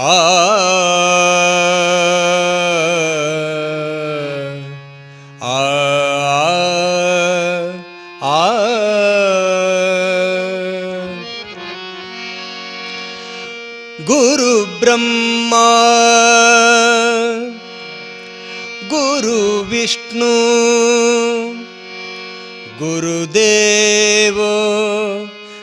आ गुरु ब्रह्मा गुरु विष्णु गुरुदेवो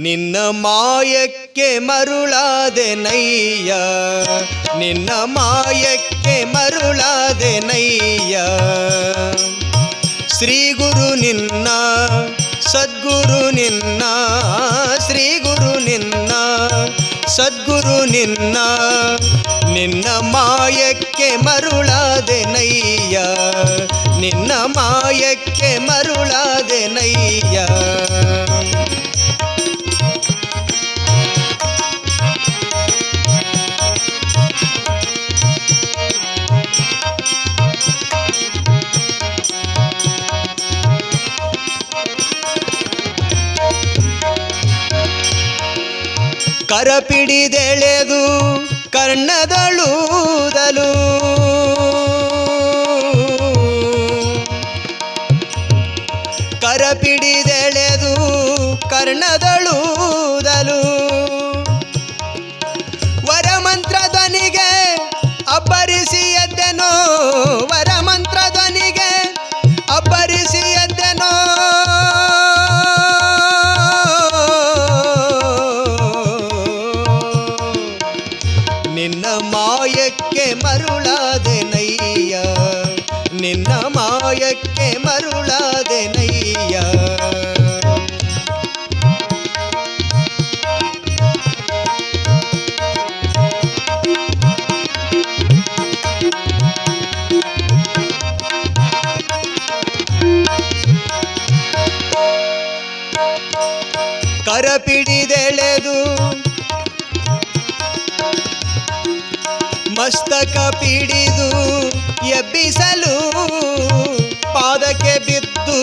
ನಿನ್ನ ಮಾಯಕ್ಕೆ ಮರುಳಾದೆ ನೈಯ ನಿನ್ನ ಮಾಯಕ್ಕೆ ಮರುಳಾದೆ ನೈಯ ಶ್ರೀ ಗುರು ನಿನ್ನ, ಸದ್ಗುರು ನಿನ್ನ ಶ್ರೀ ಗುರು ನಿನ್ನ, ಸದ್ಗುರು ನಿನ್ನ. ನಿನ್ನ ಮಾಯಕ್ಕೆ ಮರುಳಾದೆ ಕರಪಿಡಿದೆಳೆದು ಕರ್ಣದಳೂದಲು. ಕರಪಿಡಿದೆಳೆದು ಕರ್ಣದಳೂದಲು. ವರಮಂತ್ರ ಧ್ವನಿಗೆ ಅಬ್ಬರಿಸಿ ಎದ್ದೆನೋ ಮಾಯಕ್ಕೆ ಮರುಳಾದೆ ನಯ್ಯ ಕರಪಿಡಿದೆಳೆದು ಮಸ್ತಕ ಪಿಡಿದು ಎಬ್ಬಿಸಲು ಪಾದಕ್ಕೆ ಬಿದ್ದು.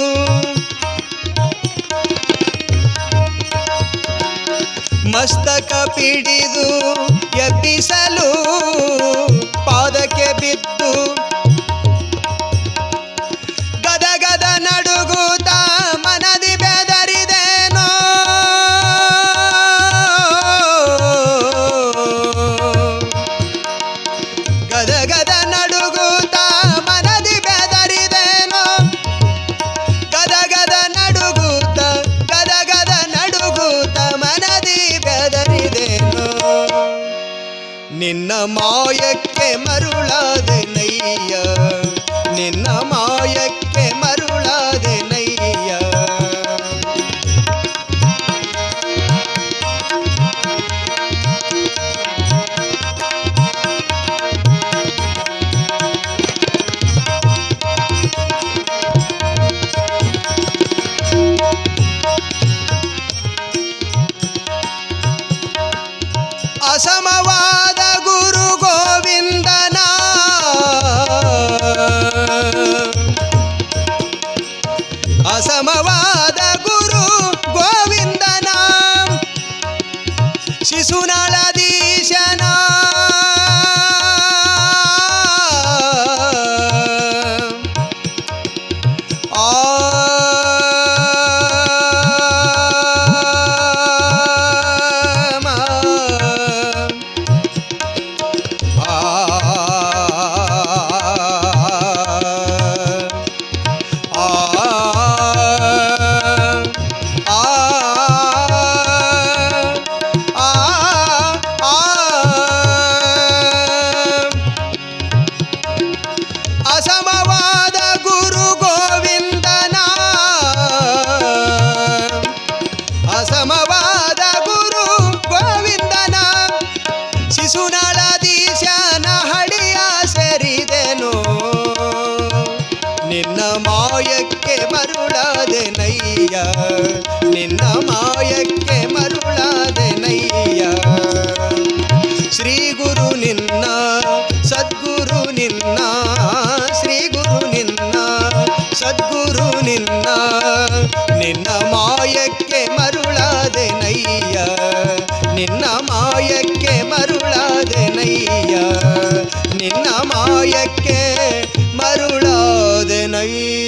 ಮಸ್ತಕ ಪಿಡಿದು ಎಬ್ಬಿಸಲು ಪಾದಕ್ಕೆ ಬಿದ್ದು. ನಿನ್ನ ಮಾಯಕ್ಕೆ ಮರುಳಾದೆ ನಯ್ಯ ನಿನ್ನ ಮಾಯಕ್ಕೆ ನಿನ್ನ ಮಾಯಕ್ಕೆ ಮರುಳಾದೆ ನಯ್ಯ ಶ್ರೀ ಗುರು ನಿನ್ನ, ಸದ್ಗುರು ನಿನ್ನ, ಶ್ರೀ ಗುರು ನಿನ್ನ, ಸದ್ಗುರು ನಿನ್ನ ನಿನ್ನ ಮಾಯಕ್ಕೆ ಮರುಳಾದೆ ನಯ್ಯ ನಿನ್ನ ಮಾಯಕ್ಕೆ ಮರುಳಾದೆ ನಯ್ಯ ನಿನ್ನ ಮಾಯಕ್ಕೆ ಮರುಳಾದೆ ನಯ್ಯ